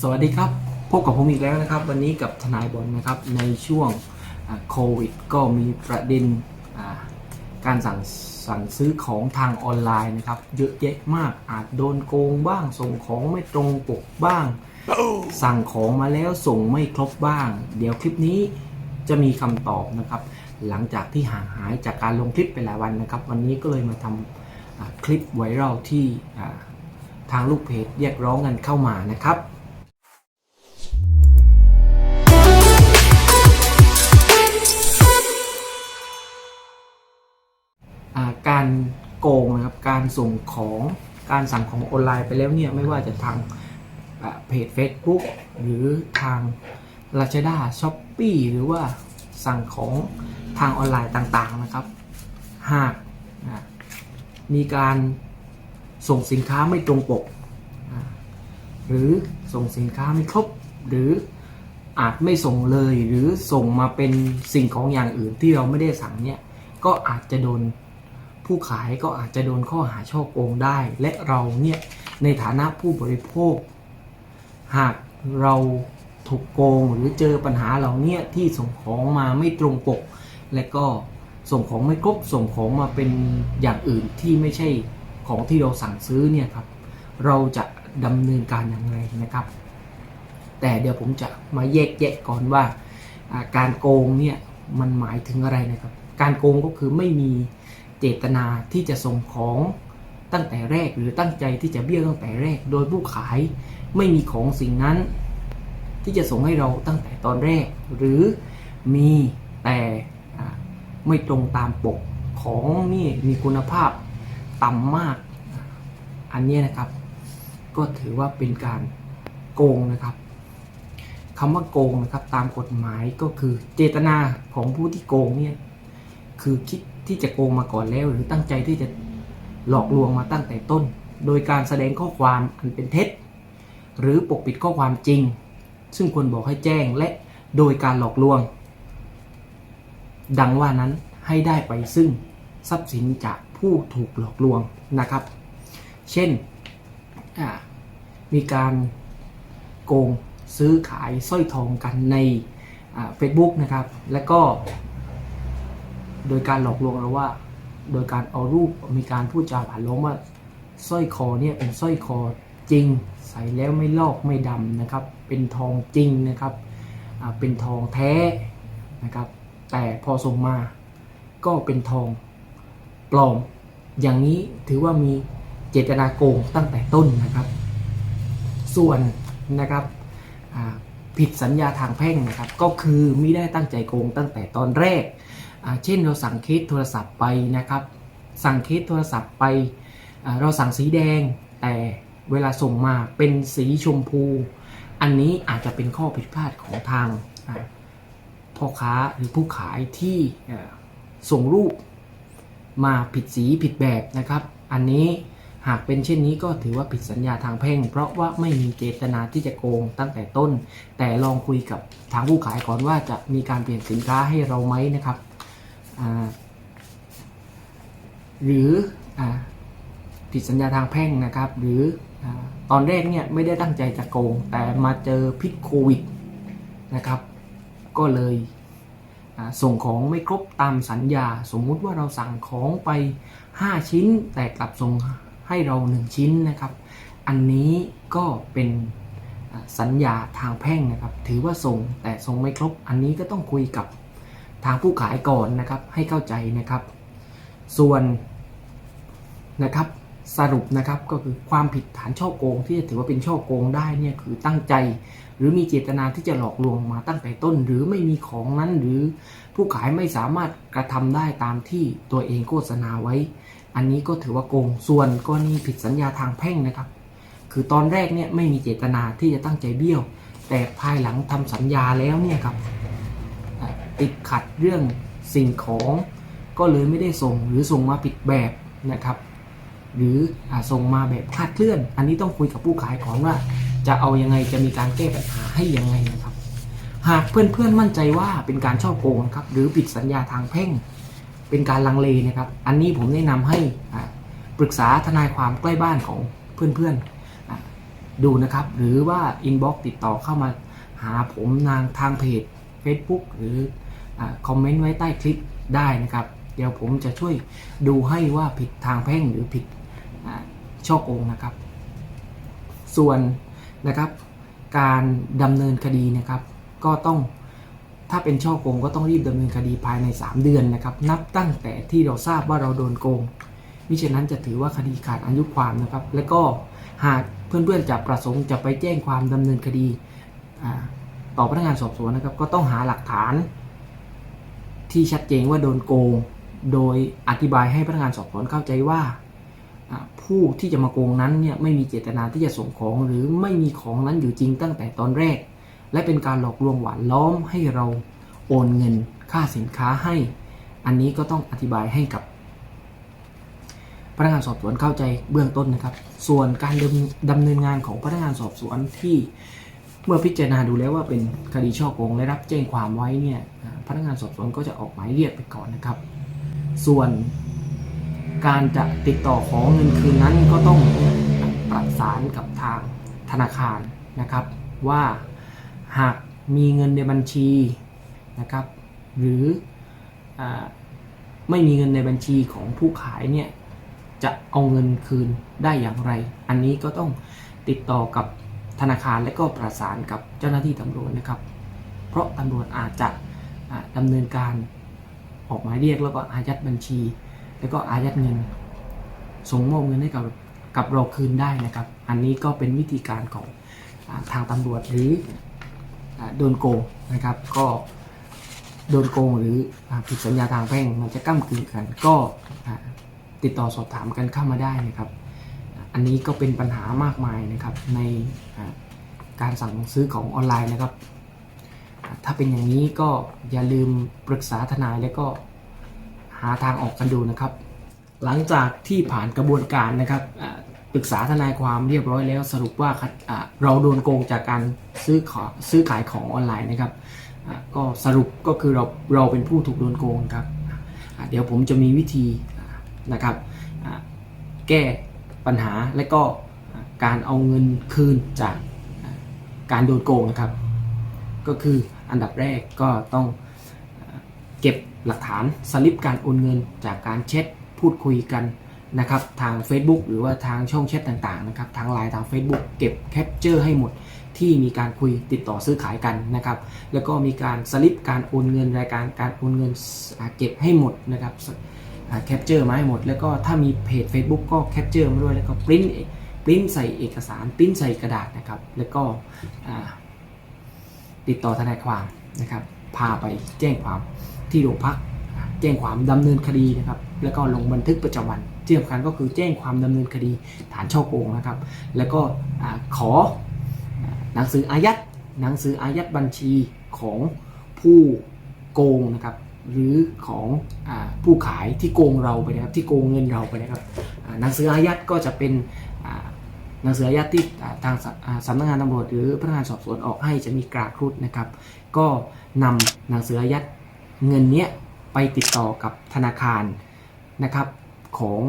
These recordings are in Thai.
สวัสดีครับ พบกับผมอีกแล้วนะครับ วันนี้กับทนายบอลนะครับในช่วงโควิดก็มีประเด็นการสั่งสั่งซื้อของทางออนไลน์นะครับ เยอะแยะมากอาจโดนโกงบ้าง ส่งของไม่ตรงปกบ้าง สั่งของมาแล้วส่งไม่ครบบ้าง เดี๋ยวคลิปนี้จะมีคำตอบนะครับ หลังจากที่ห่างหายจากการลงคลิปไปหลายวันนะครับ วันนี้ก็เลยมาทำอ่าคลิปไวรัลที่ทางลูกเพจเรียกร้องกันเข้ามานะครับ การโกงนะครับการส่งของการสั่งของออนไลน์ไปแล้วเนี่ยไม่ว่าจะทางเพจ Facebook หรือทาง Lazada s h o p e e หรือว่าสั่งของทางออนไลน์ต่างๆนะครับ หากมีการส่งสินค้าไม่ตรงปก หรือส่งสินค้าไม่ครบ หรืออาจไม่ส่งเลยหรือส่งมาเป็นสิ่งของอย่างอื่นที่เราไม่ได้สั่งเนี่ยก็อาจจะโดน ผู้ขายก็อาจจะโดนข้อหาช่อโกงได้ และเราเนี่ยในฐานะผู้บริโภค หากเราถูกโกงหรือเจอปัญหาเหล่าเนี้ยที่ส่งของมาไม่ตรงปก และก็ส่งของไม่ครบส่งของมาเป็นอย่างอื่นที่ไม่ใช่ของที่เราสั่งซื้อเนี่ยครับ เราจะดำเนินการอย่างไรนะครับ แต่เดี๋ยวผมจะมาแยกแยะก่อนว่า การโกงเนี่ยมันหมายถึงอะไรนะครับ การโกงก็คือไม่มี เจตนาที่จะส่งของตั้งแต่แรกหรือตั้งใจที่จะเบี้ยวตั้งแต่แรก โดยผู้ขายไม่มีของสิ่งนั้น ที่จะส่งให้เราตั้งแต่ตอนแรก หรือมีแต่ไม่ตรงตามปกของนี่มีคุณภาพต่ำมาก อันนี้นะครับ ก็ถือว่าเป็นการโกงนะครับคำว่าโกงนะครับตามกฎหมายก็คือเจตนาของผู้ที่โกงเนี่ย คือคิดที่จะโกงมาก่อนแล้ว หรือตั้งใจที่จะหลอกลวงมาตั้งแต่ต้น โดยการแสดงข้อความอันเป็นเท็จ หรือปกปิดข้อความจริง ซึ่งควรบอกให้แจ้งและโดยการหลอกลวง ดังว่านั้นให้ได้ไปซึ่งทรัพย์สินจากผู้ถูกหลอกลวงนะครับ เช่นมีการโกงซื้อขายสร้อยทองกันในเฟซบุ๊กนะครับ และก็ โดยการหลอกลวงเราว่า โดยการเอารูปมีการพูดจาผ่านล้อมว่าสร้อยคอเนี่ยเป็นสร้อยคอจริง ใส่แล้วไม่ลอกไม่ดำนะครับ เป็นทองจริงนะครับเป็นทองแท้นะครับ แต่พอส่งมาก็เป็นทองปลอม อย่างนี้ถือว่ามีเจตนาโกงตั้งแต่ต้นนะครับ ส่วนนะครับผิดสัญญาทางแพ่งนะครับ ก็คือไม่ได้ตั้งใจโกงตั้งแต่ตอนแรก เช่นเราสั่งเคสโทรศัพท์ไปนะครับ สั่งเคสโทรศัพท์ไปเราสั่งสีแดง แต่เวลาส่งมาเป็นสีชมพู อันนี้อาจจะเป็นข้อผิดพลาดของทางพ่อค้าหรือผู้ขายที่ส่งรูปมาผิดสีผิดแบบนะครับ อันนี้หากเป็นเช่นนี้ก็ถือว่าผิดสัญญาทางแพ่ง เพราะว่าไม่มีเจตนาที่จะโกงตั้งแต่ต้น แต่ลองคุยกับทางผู้ขายก่อนว่าจะมีการเปลี่ยนสินค้าให้เราไหมนะครับ หรืออผิดสัญญาทางแพ่งนะครับ หรืออตอนแรกเนี่ยไม่ได้ตั้งใจจะโกง แต่มาเจอพิษโควิดนะครับ ก็เลยส่งของไม่ครบตามสัญญา สมมุติว่าเราสั่งของไป 5 ชิ้น แต่กลับส่งให้เรา 1 ชิ้นนะครับ อันนี้ก็เป็นสัญญาทางแพ่งนะครับ ถือว่าส่งแต่ส่งไม่ครบ อันนี้ก็ต้องคุยกับ ทางผู้ขายก่อนนะครับให้เข้าใจนะครับ ส่วนนะครับสรุปนะครับก็คือความผิดฐานช่อโกง ที่จะถือว่าเป็นช่อโกงได้เนี่ยคือตั้งใจ หรือมีเจตนาที่จะหลอกลวงมาตั้งแต่ต้น หรือไม่มีของนั้นหรือผู้ขายไม่สามารถกระทำได้ตามที่ตัวเองโฆษณาไว้ อันนี้ก็ถือว่าโกง ส่วนกรณีผิดสัญญาทางแพ่งนะครับ คือตอนแรกเนี่ยไม่มีเจตนาที่จะตั้งใจเบี้ยว แต่ภายหลังทำสัญญาแล้วเนี่ยครับ ติดขัดเรื่องสิ่งของก็เลยไม่ได้ส่งหรือส่งมาผิดแบบนะครับ หรืออส่งมาแบบคลาดเคลื่อน อันนี้ต้องคุยกับผู้ขายของว่า จะเอายังไงจะมีการแก้ปัญหาให้ยังไงนะครับ หากเพื่อนๆมั่นใจว่าเป็นการช่อโกงครับหรือผิดสัญญาทางแพ่ง เป็นการลังเลนะครับ อันนี้ผมแนะนำให้ปรึกษาทนายความใกล้บ้านของเพื่อนๆดูนะครับ หรือว่าอินบ็อกติดต่อเข้ามาหาผมทางทางเพจ Facebook หรือ คอมเมนต์ไว้ใต้คลิปได้นะครับ เดี๋ยวผมจะช่วยดูให้ว่าผิดทางแพ่งหรือผิดช่อโกงนะครับ ส่วนนะครับการดำเนินคดีนะครับ ก็ต้องถ้าเป็นช่อโกงก็ต้องรีบดำเนินคดีภายใน 3 เดือนนะครับ นับตั้งแต่ที่เราทราบว่าเราโดนโกงมิฉะนั้นจะถือว่าคดีขาดอายุความนะครับ และก็หากเพื่อนๆจะประสงค์จะไปแจ้งความดำเนินคดีต่อพนักงานสอบสวนนะครับ ก็ต้องหาหลักฐาน ที่ชัดเจนว่าโดนโกง โดยอธิบายให้พนักงานสอบสวนเข้าใจว่า ผู้ที่จะมาโกงนั้นเนี่ยไม่มีเจตนาที่จะส่งของ หรือไม่มีของนั้นอยู่จริงตั้งแต่ตอนแรก และเป็นการหลอกลวงหวานล้อมให้เราโอนเงินค่าสินค้าให้ อันนี้ก็ต้องอธิบายให้กับพนักงานสอบสวนเข้าใจเบื้องต้นนะครับ ส่วนการดำดำเนินงานของพนักงานสอบสวนที่เมื่อพิจารณาดูแล้วว่าเป็นคดีช่อโกงและรับแจ้งความไว้เนี่ย พนักงานสอบสวนก็จะออกหมายเรียกไปก่อนนะครับ ส่วนการจะติดต่อขอเงินคืนนั้นก็ต้องประสานกับทางธนาคารนะครับ ว่าหากมีเงินในบัญชีนะครับ หรืออไม่มีเงินในบัญชีของผู้ขายเนี่ยจะเอาเงินคืนได้อย่างไร อันนี้ก็ต้องติดต่อกับธนาคารและก็ประสานกับเจ้าหน้าที่ตำรวจนะครับ เพราะตำรวจอาจจะ อ่าดำเนินการออกหมายเรียกแล้วก็อายัดบัญชี แล้วก็อายัดเงิน ส่งมอบเงินให้กับกับเราคืนได้นะครับ อันนี้ก็เป็นวิธีการของอทางตำรวจหรือโดนโกงนะครับ ก็โดนโกงหรือผิดสัญญาทางแพ่งมันจะก้ากึ่งกัน ก็ติดต่อสอบถามกันเข้ามาได้นะครับ อันนี้ก็เป็นปัญหามากมายนะครับในการสั่งซื้อของออนไลน์นะครับ ถ้าเป็นอย่างนี้ก็อย่าลืมปรึกษาทนายแล้วก็หาทางออกกันดูนะครับ หลังจากที่ผ่านกระบวนการนะครับปรึกษาทนายความเรียบร้อยแล้วสรุปว่าเราโดนโกงจากการซื้อขอซื้อขายของออนไลน์นะครับก็สรุปก็คือเราเราเป็นผู้ถูกโดนโกงครับเดี๋ยวผมจะมีวิธีนะครับแก้ปัญหาและก็การเอาเงินคืนจากการโดนโกงนะครับ ก็คืออันดับแรกก็ต้องเก็บหลักฐานสลิปการโอนเงิน จากการแชทพูดคุยกันนะครับทาง Facebook หรือว่าทางช่องแชทต่างๆนะครับทางไลน์ทาง Facebook เก็บแคปเจอร์ให้หมดที่มีการคุยติดต่อซื้อขายกันนะครับ แล้วก็มีการสลิปการโอนเงินรายการการโอนเงินเก็บให้หมดนะครับแคปเจอร์มาให้หมด แล้วก็ถ้ามีเพจ Facebook ก็แคปเจอร์มาด้วยแล้วก็ปริ้นปริ้นใส่เอกสารปริ้นใส่กระดาษนะครับ แล้วก็ ติดต่อทนายความนะครับ พาไปแจ้งความที่โรงพัก แจ้งความดำเนินคดีนะครับ แล้วก็ลงบันทึกประจำวันที่สำคัญก็คือแจ้งความดำเนินคดีฐานช่อโกงนะครับ แล้วก็ขอหนังสืออายัดหนังสืออายัดบัญชีของผู้โกงนะครับหรือของอผู้ขายที่โกงเราไปนะครับที่โกงเงินเราไปนะครับหนังสืออายัดก็จะเป็น หนังสืออายัดที่อ่าทางสำนักงานตำรวจหรือพนักงานสอบสวนออกให้จะมีกราครุฑนะครับ ก็นำหนังสืออายัดเงินเนี้ยไปติดต่อกับธนาคารนะครับของ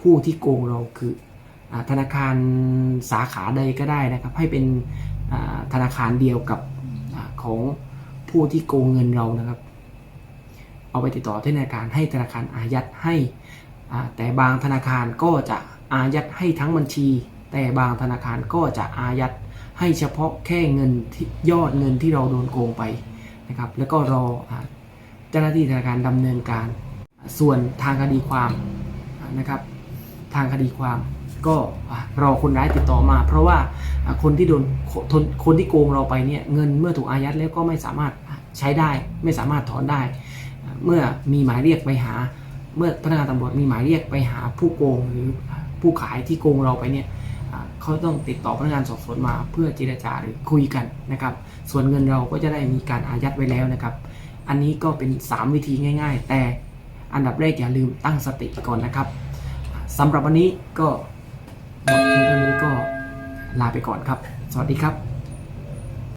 ผู้ที่โกงเราคืออธนาคารสาขาใดก็ได้นะครับ ให้เป็นธนาคารเดียวกับอของผู้ที่โกงเงินเรานะครับ เอาไปติดต่อธนาคารให้ธนาคารอายัดให้แต่บางธนาคารก็จะอายัดให้ทั้งบัญชี แต่บางธนาคารก็จะอายัดให้เฉพาะแค่เงินที่ยอดเงินที่เราโดนโกงไปนะครับ แล้วก็รอเจ้าหน้าที่ธนาคารดำเนินการ ส่วนทางคดีความนะครับ ทางคดีความก็รอคนร้ายติดต่อมา เพราะว่าคนที่โดนคนคนที่โกงเราไปเนี่ยเงินเมื่อถูกอายัดแล้วก็ไม่สามารถใช้ได้ไม่สามารถถอนได้ เมื่อมีหมายเรียกไปหา เมื่อพนักงานตำรวจมีหมายเรียกไปหาผู้โกงหรือผู้ขายที่โกงเราไปเนี่ย เขาต้องติดต่อพนักงานสอบสวนมาเพื่อเจรจาหรือคุยกันนะครับ ส่วนเงินเราก็จะได้มีการอายัดไว้แล้วนะครับ อันนี้ก็เป็น 3 วิธีง่าย ๆ แต่อันดับแรกอย่าลืมตั้งสติก่อนนะครับสำหรับวันนี้ก็หมดเพียงเท่านี้ก็ลาไปก่อนครับ สวัสดีครับ